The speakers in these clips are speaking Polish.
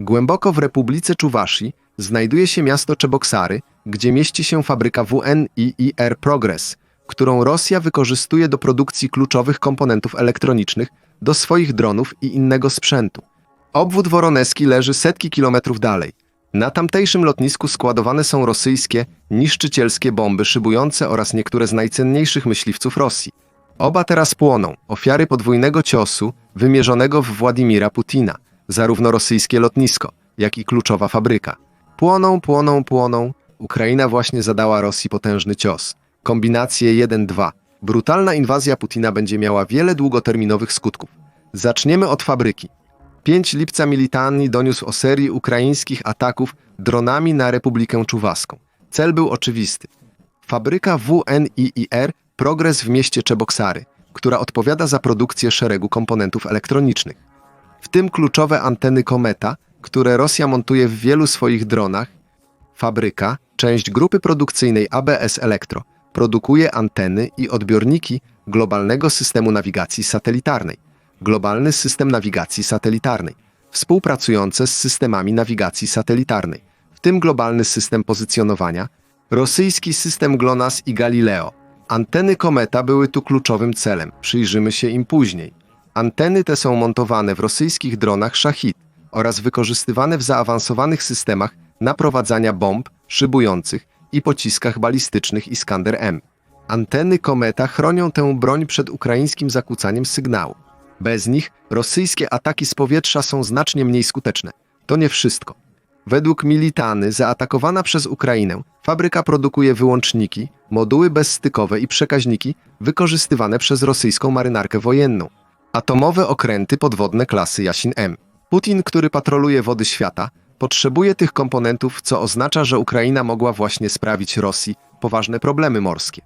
Głęboko w Republice Czuwaszy znajduje się miasto Czeboksary, gdzie mieści się fabryka WNIIR Progress, którą Rosja wykorzystuje do produkcji kluczowych komponentów elektronicznych do swoich dronów i innego sprzętu. Obwód woroneski leży setki kilometrów dalej. Na tamtejszym lotnisku składowane są rosyjskie, niszczycielskie bomby szybujące oraz niektóre z najcenniejszych myśliwców Rosji. Oba teraz płoną, ofiary podwójnego ciosu wymierzonego w Władimira Putina, zarówno rosyjskie lotnisko, jak i kluczowa fabryka. Płoną, płoną, płoną. Ukraina właśnie zadała Rosji potężny cios. Kombinację 1-2. Brutalna inwazja Putina będzie miała wiele długoterminowych skutków. Zaczniemy od fabryki. 5 lipca Militani doniósł o serii ukraińskich ataków dronami na Republikę Czuwaską. Cel był oczywisty. Fabryka WNIIR Progres w mieście Czeboksary, która odpowiada za produkcję szeregu komponentów elektronicznych. Tym kluczowe anteny Kometa, które Rosja montuje w wielu swoich dronach. Fabryka, część grupy produkcyjnej ABS Elektro, produkuje anteny i odbiorniki globalnego systemu nawigacji satelitarnej. Globalny system nawigacji satelitarnej, współpracujące z systemami nawigacji satelitarnej, w tym globalny system pozycjonowania, rosyjski system GLONASS i Galileo. Anteny Kometa były tu kluczowym celem, przyjrzymy się im później. Anteny te są montowane w rosyjskich dronach Shahid oraz wykorzystywane w zaawansowanych systemach naprowadzania bomb szybujących i pociskach balistycznych Iskander-M. Anteny Kometa chronią tę broń przed ukraińskim zakłócaniem sygnału. Bez nich rosyjskie ataki z powietrza są znacznie mniej skuteczne. To nie wszystko. Według Militany, zaatakowana przez Ukrainę, fabryka produkuje wyłączniki, moduły bezstykowe i przekaźniki wykorzystywane przez rosyjską marynarkę wojenną. Atomowe okręty podwodne klasy Jasin-M. Putin, który patroluje wody świata, potrzebuje tych komponentów, co oznacza, że Ukraina mogła właśnie sprawić Rosji poważne problemy morskie.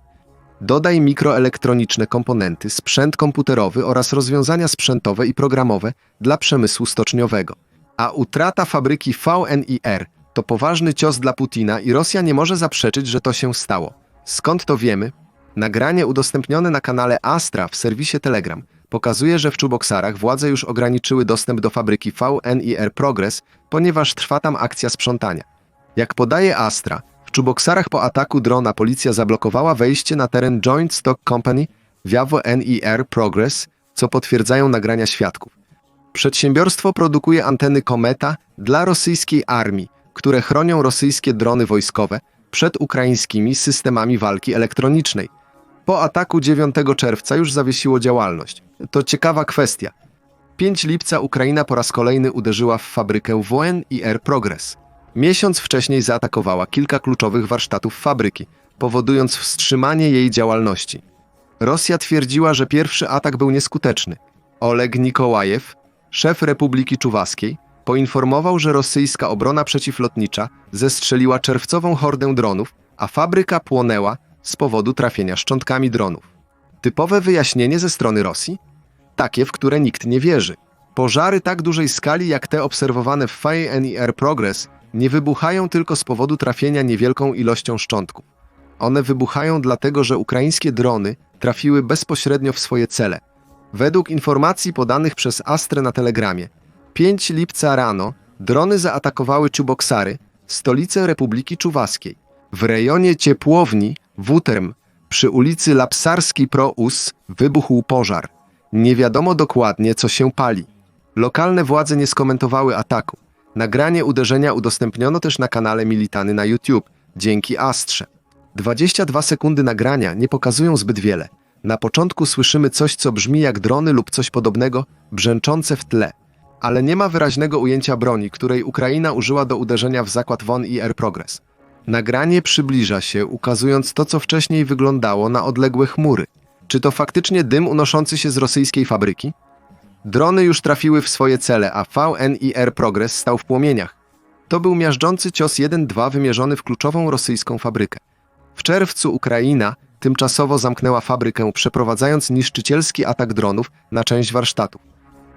Dodaj mikroelektroniczne komponenty, sprzęt komputerowy oraz rozwiązania sprzętowe i programowe dla przemysłu stoczniowego. A utrata fabryki VNIR to poważny cios dla Putina i Rosja nie może zaprzeczyć, że to się stało. Skąd to wiemy? Nagranie udostępnione na kanale Astra w serwisie Telegram pokazuje, że w Czuboksarach władze już ograniczyły dostęp do fabryki VNIR Progress, ponieważ trwa tam akcja sprzątania. Jak podaje Astra, w Czuboksarach po ataku drona policja zablokowała wejście na teren Joint Stock Company Viavo NIR Progress, co potwierdzają nagrania świadków. Przedsiębiorstwo produkuje anteny Kometa dla rosyjskiej armii, które chronią rosyjskie drony wojskowe przed ukraińskimi systemami walki elektronicznej. Po ataku 9 czerwca już zawiesiło działalność. To ciekawa kwestia. 5 lipca Ukraina po raz kolejny uderzyła w fabrykę WN i Air Progress. Miesiąc wcześniej zaatakowała kilka kluczowych warsztatów fabryki, powodując wstrzymanie jej działalności. Rosja twierdziła, że pierwszy atak był nieskuteczny. Oleg Nikołajew, szef Republiki Czuwaskiej, poinformował, że rosyjska obrona przeciwlotnicza zestrzeliła czerwcową hordę dronów, a fabryka płonęła z powodu trafienia szczątkami dronów. Typowe wyjaśnienie ze strony Rosji? Takie, w które nikt nie wierzy. Pożary tak dużej skali jak te obserwowane w FINER Progress nie wybuchają tylko z powodu trafienia niewielką ilością szczątków. One wybuchają dlatego, że ukraińskie drony trafiły bezpośrednio w swoje cele. Według informacji podanych przez Astrę na telegramie, 5 lipca rano drony zaatakowały Czuboksary, stolicę Republiki Czuwaskiej. W rejonie ciepłowni Wuterm przy ulicy Lapsarski Prous wybuchł pożar. Nie wiadomo dokładnie, co się pali. Lokalne władze nie skomentowały ataku. Nagranie uderzenia udostępniono też na kanale Militany na YouTube, dzięki Astrze. 22 sekundy nagrania nie pokazują zbyt wiele. Na początku słyszymy coś, co brzmi jak drony lub coś podobnego, brzęczące w tle. Ale nie ma wyraźnego ujęcia broni, której Ukraina użyła do uderzenia w zakład WON i Air Progress. Nagranie przybliża się, ukazując to, co wcześniej wyglądało na odległe chmury. Czy to faktycznie dym unoszący się z rosyjskiej fabryki? Drony już trafiły w swoje cele, a VNIR Progress stał w płomieniach. To był miażdżący cios 1-2 wymierzony w kluczową rosyjską fabrykę. W czerwcu Ukraina tymczasowo zamknęła fabrykę, przeprowadzając niszczycielski atak dronów na część warsztatów.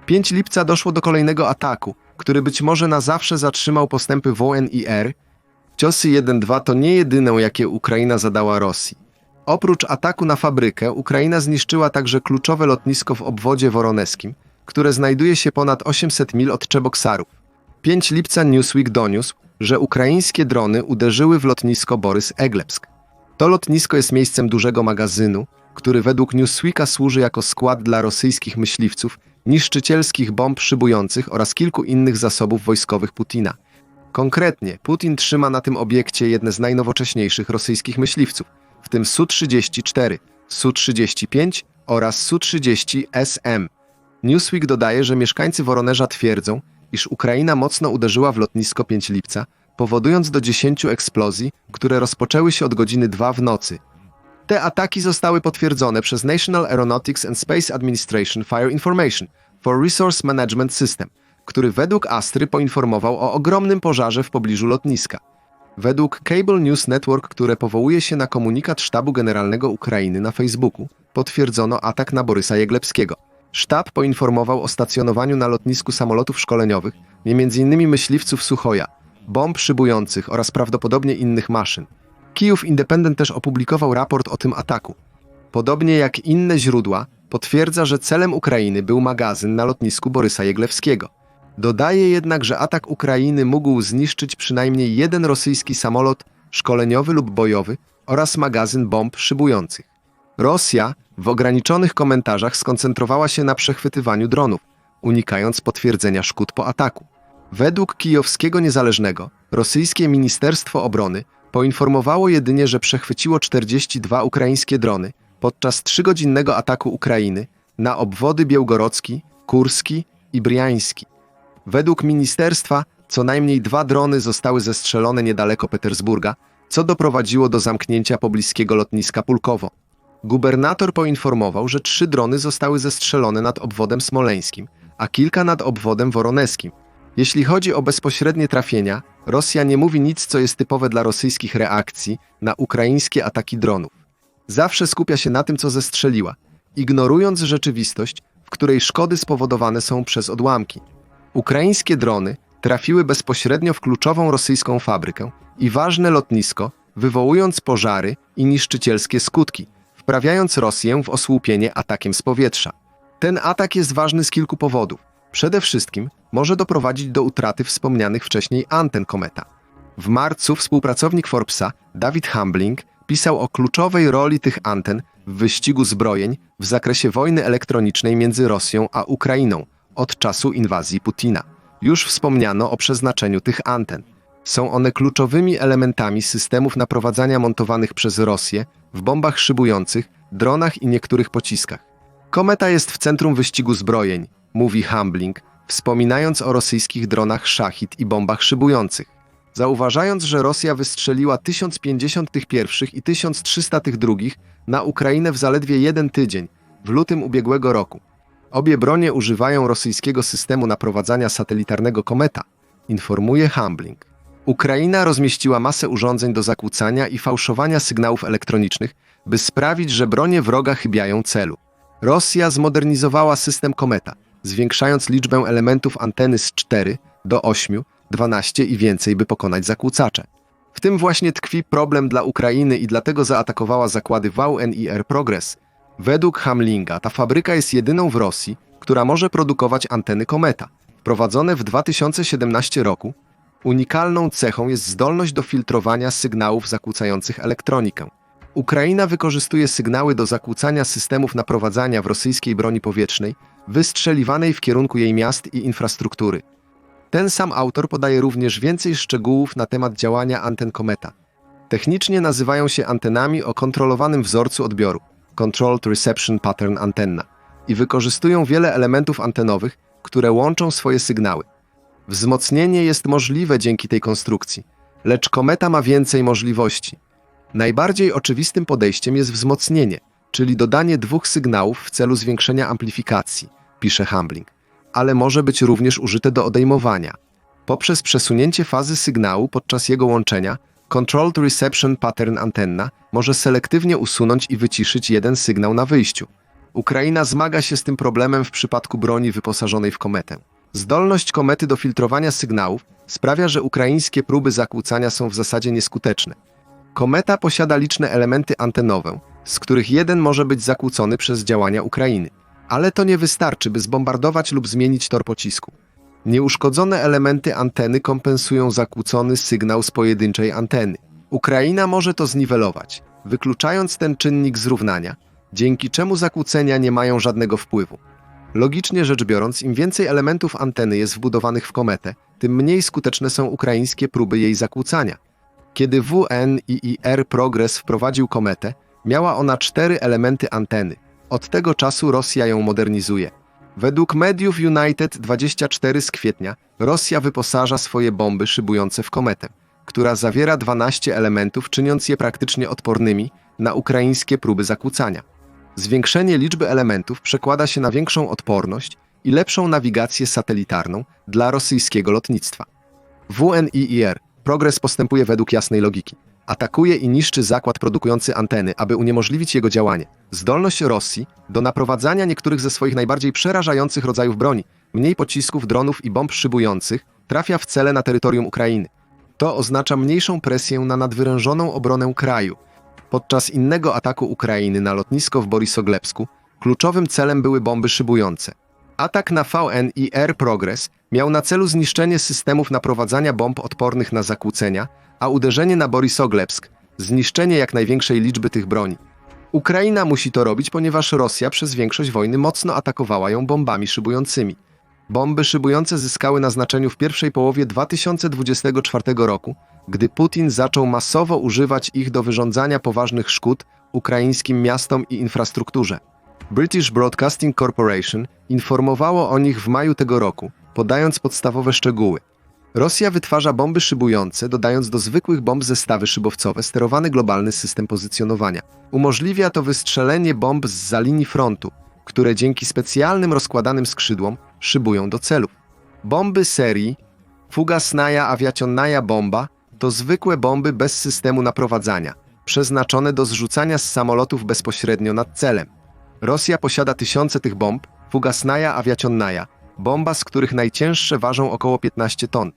5 lipca doszło do kolejnego ataku, który być może na zawsze zatrzymał postępy WNIR. Ciosy 1-2 to nie jedyną, jakie Ukraina zadała Rosji. Oprócz ataku na fabrykę, Ukraina zniszczyła także kluczowe lotnisko w obwodzie woroneskim, które znajduje się ponad 800 mil od Czeboksarów. 5 lipca Newsweek doniósł, że ukraińskie drony uderzyły w lotnisko Borys Eglebsk. To lotnisko jest miejscem dużego magazynu, który według Newsweeka służy jako skład dla rosyjskich myśliwców, niszczycielskich bomb szybujących oraz kilku innych zasobów wojskowych Putina. Konkretnie, Putin trzyma na tym obiekcie jedne z najnowocześniejszych rosyjskich myśliwców, w tym Su-34, Su-35 oraz Su-30SM. Newsweek dodaje, że mieszkańcy Woronerza twierdzą, iż Ukraina mocno uderzyła w lotnisko 5 lipca, powodując do 10 eksplozji, które rozpoczęły się od godziny 2 w nocy. Te ataki zostały potwierdzone przez National Aeronautics and Space Administration Fire Information for Resource Management System, który według Astry poinformował o ogromnym pożarze w pobliżu lotniska. Według Cable News Network, które powołuje się na komunikat Sztabu Generalnego Ukrainy na Facebooku, potwierdzono atak na Borysa Jeglebskiego. Sztab poinformował o stacjonowaniu na lotnisku samolotów szkoleniowych, m.in. myśliwców Suchoja, bomb szybujących oraz prawdopodobnie innych maszyn. Kijów Independent też opublikował raport o tym ataku. Podobnie jak inne źródła, potwierdza, że celem Ukrainy był magazyn na lotnisku Borysa Jeglewskiego. Dodaje jednak, że atak Ukrainy mógł zniszczyć przynajmniej jeden rosyjski samolot szkoleniowy lub bojowy oraz magazyn bomb szybujących. Rosja w ograniczonych komentarzach skoncentrowała się na przechwytywaniu dronów, unikając potwierdzenia szkód po ataku. Według kijowskiego niezależnego, rosyjskie Ministerstwo Obrony poinformowało jedynie, że przechwyciło 42 ukraińskie drony podczas trzygodzinnego ataku Ukrainy na obwody Białgorodzki, Kurski i Briański. Według ministerstwa co najmniej dwa drony zostały zestrzelone niedaleko Petersburga, co doprowadziło do zamknięcia pobliskiego lotniska Pulkowo. Gubernator poinformował, że trzy drony zostały zestrzelone nad obwodem smoleńskim, a kilka nad obwodem woroneskim. Jeśli chodzi o bezpośrednie trafienia, Rosja nie mówi nic, co jest typowe dla rosyjskich reakcji na ukraińskie ataki dronów. Zawsze skupia się na tym, co zestrzeliła, ignorując rzeczywistość, w której szkody spowodowane są przez odłamki. Ukraińskie drony trafiły bezpośrednio w kluczową rosyjską fabrykę i ważne lotnisko, wywołując pożary i niszczycielskie skutki, wprawiając Rosję w osłupienie atakiem z powietrza. Ten atak jest ważny z kilku powodów. Przede wszystkim może doprowadzić do utraty wspomnianych wcześniej anten kometa. W marcu współpracownik Forbesa, David Hambling, pisał o kluczowej roli tych anten w wyścigu zbrojeń w zakresie wojny elektronicznej między Rosją a Ukrainą od czasu inwazji Putina. Już wspomniano o przeznaczeniu tych anten. Są one kluczowymi elementami systemów naprowadzania montowanych przez Rosję w bombach szybujących, dronach i niektórych pociskach. Kometa jest w centrum wyścigu zbrojeń, mówi Hambling, wspominając o rosyjskich dronach Szachid i bombach szybujących. Zauważając, że Rosja wystrzeliła 1050 tych pierwszych i 1300 tych drugich na Ukrainę w zaledwie jeden tydzień, w lutym ubiegłego roku. Obie bronie używają rosyjskiego systemu naprowadzania satelitarnego Kometa, informuje Hambling. Ukraina rozmieściła masę urządzeń do zakłócania i fałszowania sygnałów elektronicznych, by sprawić, że bronie wroga chybiają celu. Rosja zmodernizowała system Kometa, zwiększając liczbę elementów anteny z 4 do 8, 12 i więcej, by pokonać zakłócacze. W tym właśnie tkwi problem dla Ukrainy i dlatego zaatakowała zakłady VNIR Progress. Według Hamlinga ta fabryka jest jedyną w Rosji, która może produkować anteny Kometa. Wprowadzone w 2017 roku, unikalną cechą jest zdolność do filtrowania sygnałów zakłócających elektronikę. Ukraina wykorzystuje sygnały do zakłócania systemów naprowadzania w rosyjskiej broni powietrznej, wystrzeliwanej w kierunku jej miast i infrastruktury. Ten sam autor podaje również więcej szczegółów na temat działania anten kometa. Technicznie nazywają się antenami o kontrolowanym wzorcu odbioru Controlled Reception Pattern Antenna i wykorzystują wiele elementów antenowych, które łączą swoje sygnały. Wzmocnienie jest możliwe dzięki tej konstrukcji, lecz kometa ma więcej możliwości. Najbardziej oczywistym podejściem jest wzmocnienie, czyli dodanie dwóch sygnałów w celu zwiększenia amplifikacji, pisze Hambling, ale może być również użyte do odejmowania. Poprzez przesunięcie fazy sygnału podczas jego łączenia, Controlled Reception Pattern Antenna może selektywnie usunąć i wyciszyć jeden sygnał na wyjściu. Ukraina zmaga się z tym problemem w przypadku broni wyposażonej w kometę. Zdolność komety do filtrowania sygnałów sprawia, że ukraińskie próby zakłócania są w zasadzie nieskuteczne. Kometa posiada liczne elementy antenowe, z których jeden może być zakłócony przez działania Ukrainy. Ale to nie wystarczy, by zbombardować lub zmienić tor pocisku. Nieuszkodzone elementy anteny kompensują zakłócony sygnał z pojedynczej anteny. Ukraina może to zniwelować, wykluczając ten czynnik zrównania, dzięki czemu zakłócenia nie mają żadnego wpływu. Logicznie rzecz biorąc, im więcej elementów anteny jest wbudowanych w kometę, tym mniej skuteczne są ukraińskie próby jej zakłócania. Kiedy WNIIR Progress wprowadził kometę, miała ona cztery elementy anteny. Od tego czasu Rosja ją modernizuje. Według mediów United 24 z kwietnia Rosja wyposaża swoje bomby szybujące w kometę, która zawiera 12 elementów, czyniąc je praktycznie odpornymi na ukraińskie próby zakłócania. Zwiększenie liczby elementów przekłada się na większą odporność i lepszą nawigację satelitarną dla rosyjskiego lotnictwa. WNIIR Progres postępuje według jasnej logiki. Atakuje i niszczy zakład produkujący anteny, aby uniemożliwić jego działanie. Zdolność Rosji do naprowadzania niektórych ze swoich najbardziej przerażających rodzajów broni, mniej pocisków, dronów i bomb szybujących, trafia w cele na terytorium Ukrainy. To oznacza mniejszą presję na nadwyrężoną obronę kraju. Podczas innego ataku Ukrainy na lotnisko w Borisoglepsku kluczowym celem były bomby szybujące. Atak na VNIR Progress miał na celu zniszczenie systemów naprowadzania bomb odpornych na zakłócenia, a uderzenie na Borisoglepsk zniszczenie jak największej liczby tych broni. Ukraina musi to robić, ponieważ Rosja przez większość wojny mocno atakowała ją bombami szybującymi. Bomby szybujące zyskały na znaczeniu w pierwszej połowie 2024 roku, gdy Putin zaczął masowo używać ich do wyrządzania poważnych szkód ukraińskim miastom i infrastrukturze. British Broadcasting Corporation informowało o nich w maju tego roku, podając podstawowe szczegóły. Rosja wytwarza bomby szybujące, dodając do zwykłych bomb zestawy szybowcowe sterowany globalny system pozycjonowania. Umożliwia to wystrzelenie bomb z za linii frontu, które dzięki specjalnym rozkładanym skrzydłom szybują do celów. Bomby serii Fugasnaja awiacionnaja bomba to zwykłe bomby bez systemu naprowadzania, przeznaczone do zrzucania z samolotów bezpośrednio nad celem. Rosja posiada tysiące tych bomb, Fugasnaja awiacionnaja, bomba z których najcięższe ważą około 15 ton.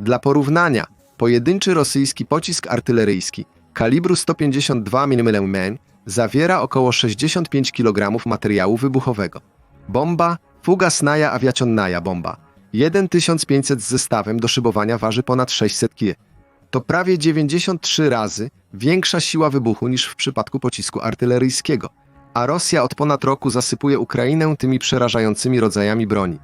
Dla porównania, pojedynczy rosyjski pocisk artyleryjski kalibru 152 mm zawiera około 65 kg materiału wybuchowego. Bomba Fugasnaja awiacionnaja bomba 1500 z zestawem do szybowania waży ponad 600 kg. To prawie 93 razy większa siła wybuchu niż w przypadku pocisku artyleryjskiego – a Rosja od ponad roku zasypuje Ukrainę tymi przerażającymi rodzajami broni.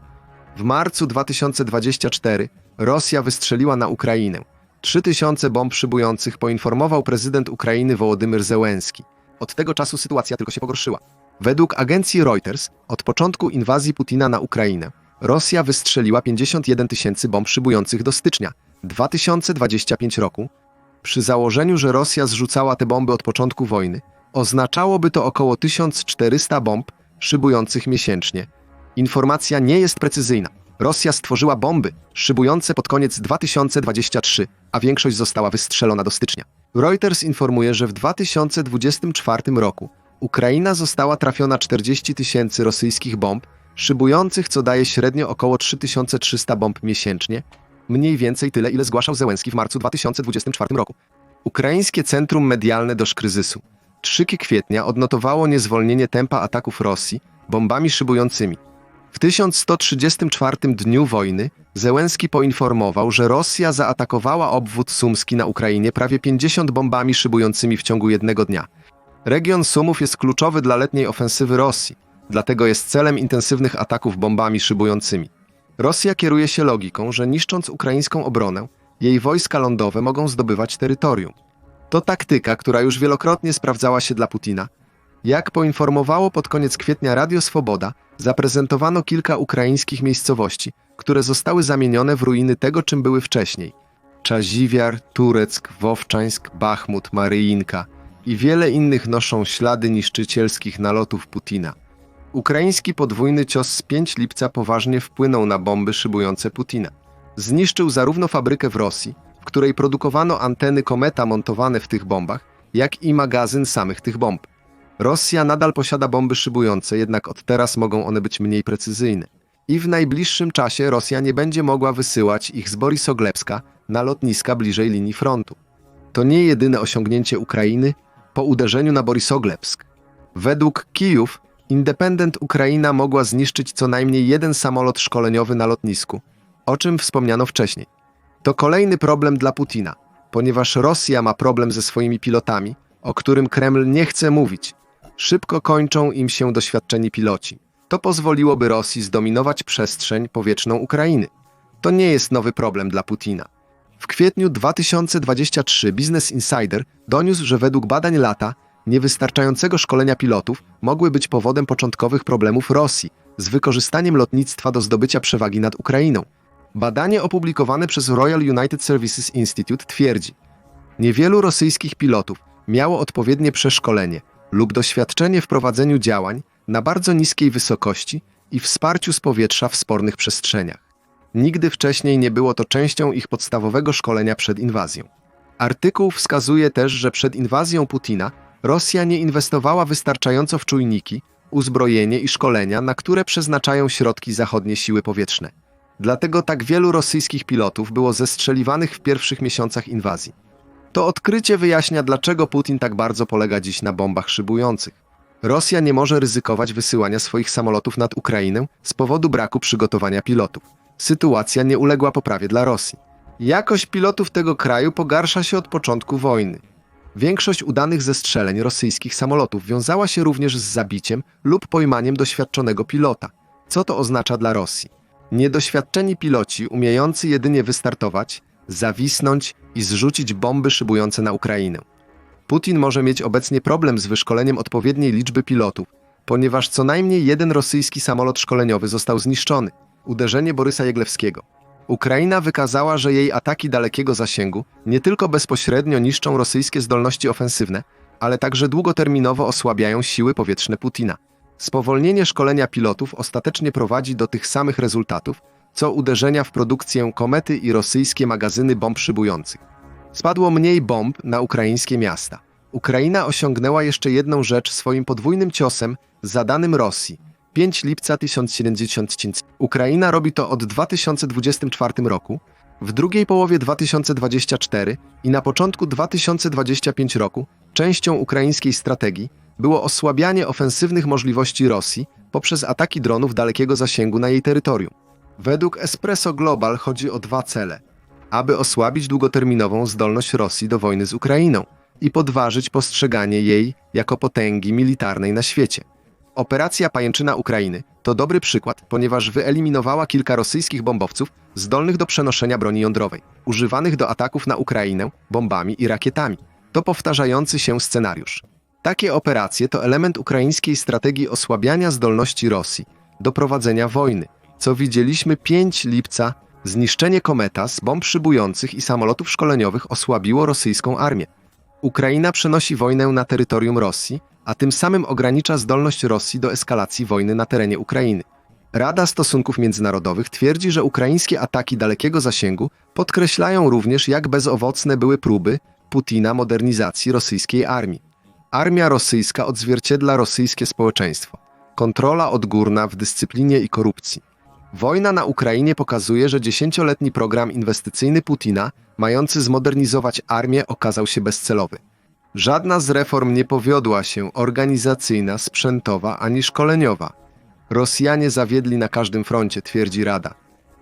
W marcu 2024 Rosja wystrzeliła na Ukrainę 3000 bomb szybujących, poinformował prezydent Ukrainy Wołodymyr Zełenski. Od tego czasu sytuacja tylko się pogorszyła. Według agencji Reuters od początku inwazji Putina na Ukrainę Rosja wystrzeliła 51 tysięcy bomb szybujących do stycznia 2025 roku. Przy założeniu, że Rosja zrzucała te bomby od początku wojny, Oznaczałoby to około 1400 bomb szybujących miesięcznie. Informacja nie jest precyzyjna. Rosja stworzyła bomby szybujące pod koniec 2023, a większość została wystrzelona do stycznia. Reuters informuje, że w 2024 roku Ukraina została trafiona 40 tysięcy rosyjskich bomb szybujących, co daje średnio około 3300 bomb miesięcznie, mniej więcej tyle, ile zgłaszał Zełenski w marcu 2024 roku. Ukraińskie Centrum Medialne do Kryzysu 3 kwietnia odnotowało niezwolnienie tempa ataków Rosji bombami szybującymi. W 1134 dniu wojny Zełenski poinformował, że Rosja zaatakowała obwód sumski na Ukrainie prawie 50 bombami szybującymi w ciągu jednego dnia. Region Sumów jest kluczowy dla letniej ofensywy Rosji, dlatego jest celem intensywnych ataków bombami szybującymi. Rosja kieruje się logiką, że niszcząc ukraińską obronę, jej wojska lądowe mogą zdobywać terytorium. To taktyka, która już wielokrotnie sprawdzała się dla Putina. Jak poinformowało pod koniec kwietnia Radio Swoboda, zaprezentowano kilka ukraińskich miejscowości, które zostały zamienione w ruiny tego, czym były wcześniej. Czaziwiar, Tureck, Wowczańsk, Bachmut, Maryjinka i wiele innych noszą ślady niszczycielskich nalotów Putina. Ukraiński podwójny cios z 5 lipca poważnie wpłynął na bomby szybujące Putina. Zniszczył zarówno fabrykę w Rosji, której produkowano anteny kometa montowane w tych bombach, jak i magazyn samych tych bomb. Rosja nadal posiada bomby szybujące, jednak od teraz mogą one być mniej precyzyjne. I w najbliższym czasie Rosja nie będzie mogła wysyłać ich z Borisoglepska na lotniska bliżej linii frontu. To nie jedyne osiągnięcie Ukrainy po uderzeniu na Borisoglepsk. Według Kijów Independent Ukraina mogła zniszczyć co najmniej jeden samolot szkoleniowy na lotnisku, o czym wspomniano wcześniej. To kolejny problem dla Putina, ponieważ Rosja ma problem ze swoimi pilotami, o którym Kreml nie chce mówić. Szybko kończą im się doświadczeni piloci. To pozwoliłoby Rosji zdominować przestrzeń powietrzną Ukrainy. To nie jest nowy problem dla Putina. W kwietniu 2023 Business Insider doniósł, że według badań lata niewystarczającego szkolenia pilotów mogły być powodem początkowych problemów Rosji z wykorzystaniem lotnictwa do zdobycia przewagi nad Ukrainą. Badanie opublikowane przez Royal United Services Institute twierdzi, niewielu rosyjskich pilotów miało odpowiednie przeszkolenie lub doświadczenie w prowadzeniu działań na bardzo niskiej wysokości i wsparciu z powietrza w spornych przestrzeniach. Nigdy wcześniej nie było to częścią ich podstawowego szkolenia przed inwazją. Artykuł wskazuje też, że przed inwazją Putina Rosja nie inwestowała wystarczająco w czujniki, uzbrojenie i szkolenia, na które przeznaczają środki zachodnie siły powietrzne. Dlatego tak wielu rosyjskich pilotów było zestrzeliwanych w pierwszych miesiącach inwazji. To odkrycie wyjaśnia, dlaczego Putin tak bardzo polega dziś na bombach szybujących. Rosja nie może ryzykować wysyłania swoich samolotów nad Ukrainę z powodu braku przygotowania pilotów. Sytuacja nie uległa poprawie dla Rosji. Jakość pilotów tego kraju pogarsza się od początku wojny. Większość udanych zestrzeleń rosyjskich samolotów wiązała się również z zabiciem lub pojmaniem doświadczonego pilota. Co to oznacza dla Rosji? Niedoświadczeni piloci, umiejący jedynie wystartować, zawisnąć i zrzucić bomby szybujące na Ukrainę. Putin może mieć obecnie problem z wyszkoleniem odpowiedniej liczby pilotów, ponieważ co najmniej jeden rosyjski samolot szkoleniowy został zniszczony uderzenie Borysa Jeglewskiego. Ukraina wykazała, że jej ataki dalekiego zasięgu nie tylko bezpośrednio niszczą rosyjskie zdolności ofensywne, ale także długoterminowo osłabiają siły powietrzne Putina. Spowolnienie szkolenia pilotów ostatecznie prowadzi do tych samych rezultatów, co uderzenia w produkcję komety i rosyjskie magazyny bomb szybujących. Spadło mniej bomb na ukraińskie miasta. Ukraina osiągnęła jeszcze jedną rzecz swoim podwójnym ciosem zadanym Rosji – 5 lipca 1070. Ukraina robi to od 2024 roku, w drugiej połowie 2024 i na początku 2025 roku częścią ukraińskiej strategii było osłabianie ofensywnych możliwości Rosji poprzez ataki dronów dalekiego zasięgu na jej terytorium. Według Espresso Global chodzi o dwa cele: aby osłabić długoterminową zdolność Rosji do wojny z Ukrainą i podważyć postrzeganie jej jako potęgi militarnej na świecie. Operacja Pajęczyna Ukrainy to dobry przykład, ponieważ wyeliminowała kilka rosyjskich bombowców zdolnych do przenoszenia broni jądrowej, używanych do ataków na Ukrainę bombami i rakietami. To powtarzający się scenariusz. Takie operacje to element ukraińskiej strategii osłabiania zdolności Rosji do prowadzenia wojny, co widzieliśmy 5 lipca. Zniszczenie kometa z bomb szybujących i samolotów szkoleniowych osłabiło rosyjską armię. Ukraina przenosi wojnę na terytorium Rosji, a tym samym ogranicza zdolność Rosji do eskalacji wojny na terenie Ukrainy. Rada Stosunków Międzynarodowych twierdzi, że ukraińskie ataki dalekiego zasięgu podkreślają również, jak bezowocne były próby Putina modernizacji rosyjskiej armii. Armia rosyjska odzwierciedla rosyjskie społeczeństwo. Kontrola odgórna w dyscyplinie i korupcji. Wojna na Ukrainie pokazuje, że dziesięcioletni program inwestycyjny Putina, mający zmodernizować armię, okazał się bezcelowy. Żadna z reform nie powiodła się organizacyjna, sprzętowa ani szkoleniowa. Rosjanie zawiedli na każdym froncie, twierdzi Rada.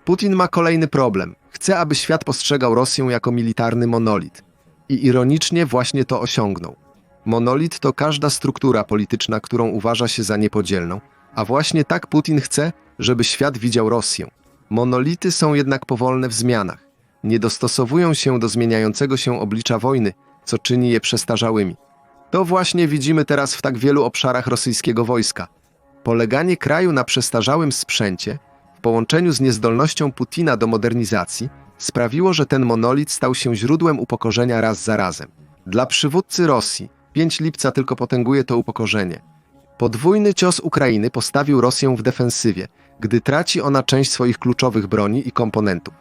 Putin ma kolejny problem. Chce, aby świat postrzegał Rosję jako militarny monolit. I ironicznie właśnie to osiągnął. Monolit to każda struktura polityczna, którą uważa się za niepodzielną, a właśnie tak Putin chce, żeby świat widział Rosję. Monolity są jednak powolne w zmianach. Nie dostosowują się do zmieniającego się oblicza wojny, co czyni je przestarzałymi. To właśnie widzimy teraz w tak wielu obszarach rosyjskiego wojska. Poleganie kraju na przestarzałym sprzęcie, w połączeniu z niezdolnością Putina do modernizacji, sprawiło, że ten monolit stał się źródłem upokorzenia raz za razem. Dla przywódcy Rosji 5 lipca tylko potęguje to upokorzenie. Podwójny cios Ukrainy postawił Rosję w defensywie, gdy traci ona część swoich kluczowych broni i komponentów.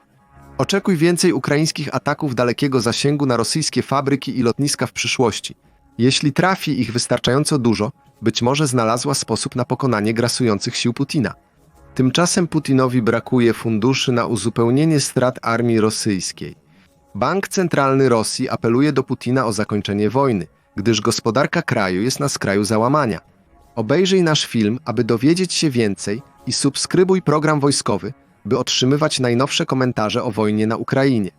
Oczekuj więcej ukraińskich ataków dalekiego zasięgu na rosyjskie fabryki i lotniska w przyszłości. Jeśli trafi ich wystarczająco dużo, być może znalazła sposób na pokonanie grasujących sił Putina. Tymczasem Putinowi brakuje funduszy na uzupełnienie strat armii rosyjskiej. Bank Centralny Rosji apeluje do Putina o zakończenie wojny, gdyż gospodarka kraju jest na skraju załamania. Obejrzyj nasz film, aby dowiedzieć się więcej i subskrybuj program wojskowy, by otrzymywać najnowsze komentarze o wojnie na Ukrainie.